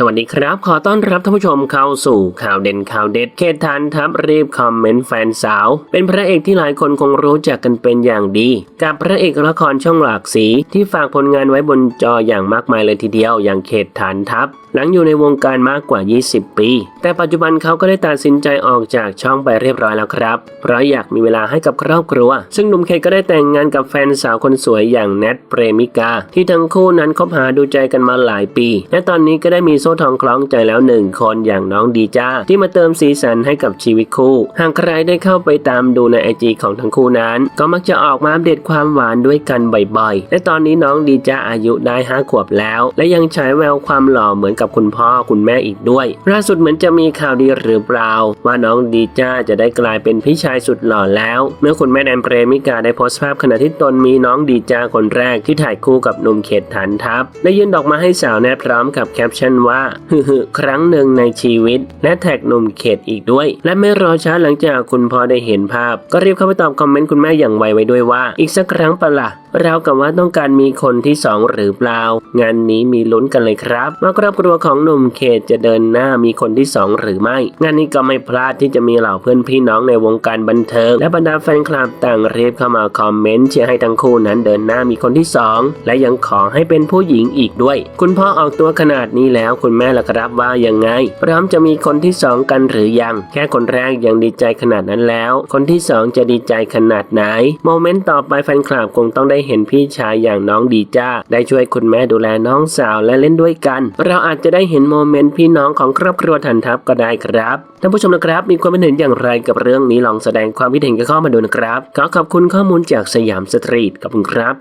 สวัสดีครับ ขอต้อนรับท่านผู้ชมเข้าสู่ข่าวเด่นข่าวเด็ดเขตทันทับรีบคอมเมนต์แฟนสาว เป็นพระเอกที่หลายคนคงรู้จักกันเป็นอย่างดี กับพระเอกละครช่องหลากสี ที่ฝากผลงานไว้บนจออย่างมากมายเลยทีเดียว อย่างเขตฐานทัพ หลังอยู่ในวงการมากกว่า 20 ปี แต่ปัจจุบันเขาก็ได้ตัดสินใจออกจากช่องไปเรียบร้อยแล้วครับ เพราะอยากมีเวลาให้กับครอบครัว ซึ่งหนุ่มเขตก็ได้แต่งงานกับแฟนสาวคนสวยอย่างแนทเปรมิกา ที่ทั้งคู่นั้นคบหาดูใจกันมาหลายปี และตอนนี้ก็ได้มีโซ่ทองคล้องใจแล้วหนึ่งคนอย่างน้องดีจ้า ที่มาเติมสีสันให้กับชีวิตคู่ หากใครได้เข้าไปตามดูในไอจีของทั้งคู่นั้น ก็มักจะออกมาอัปเดตความหวานด้วยกันบ่อยๆ และตอนนี้น้องดีจ้าอายุได้ห้าขวบแล้ว และยังฉายแววความหล่อเหมือนกับคุณพ่อคุณแม่อีกด้วยล่าสุดเหมือนจะมีข่าวดีหรือเปล่า ว่าน้องดีจ้าจะได้กลายเป็นพี่ชายสุดหล่อแล้ว เมื่อคุณแม่แดนเปรมิกาได้โพสต์ภาพขณะที่ตนมีน้องดีจ้าคนแรกที่ถ่ายคู่กับหนุ่มเขตฐานทัพได้ยื่นดอกมาให้สาวแนทพร้อมกับแคปชั่นว่าฮึฮึครั้งหนึ่งในชีวิต และแท็กหนุ่มเขตอีกด้วย และไม่รอช้าหลังจากคุณพ่อได้เห็นภาพ ก็รีบเข้าไปตอบคอมเมนต์คุณแม่อย่างไวไว้ด้วยว่า อีกสักครั้งปะละ่ะเรากับว่าต้องการมีคนที่สองหรือเปล่า งานนี้มีลุ้นกันเลยครับว่าครอบครัวของหนุ่มเขตจะเดินหน้ามีคนที่สองหรือไม่ งานนี้ก็ไม่พลาดที่จะมีเหล่าเพื่อนพี่น้องในวงการบันเทิง และบรรดาแฟนคลับต่างรีบเข้ามาคอมเมนต์เชียร์ให้ทั้งคู่นั้นเดินหน้ามีคนที่สองและยังขอให้เป็นผู้หญิงอีกด้วย คุณพ่อออกตัวขนาดนี้แล้วคุณแม่ล่ะครับว่ายังไง พร้อมจะมีคนที่สองกันหรือยัง แค่คนแรกยังดีใจขนาดนั้นแล้ว คนที่สองจะดีใจขนาดไหน โมเมนต์ต่อไปแฟนคลับคงต้องได้เห็นพี่ชายอย่างน้องดีจ้า ได้ช่วยคุณแม่ดูแลน้องสาวและเล่นด้วยกัน เราอาจจะได้เห็นโมเมนต์พี่น้องของครอบครัวทันทัพก็ได้ครับท่านผู้ชมนะครับ มีความเห็นอย่างไรกับเรื่องนี้ลองแสดงความคิดเห็นกันเข้ามาดูนะครับ ขอขอบคุณข้อมูลจากสยามสตรีทขอบคุณครับ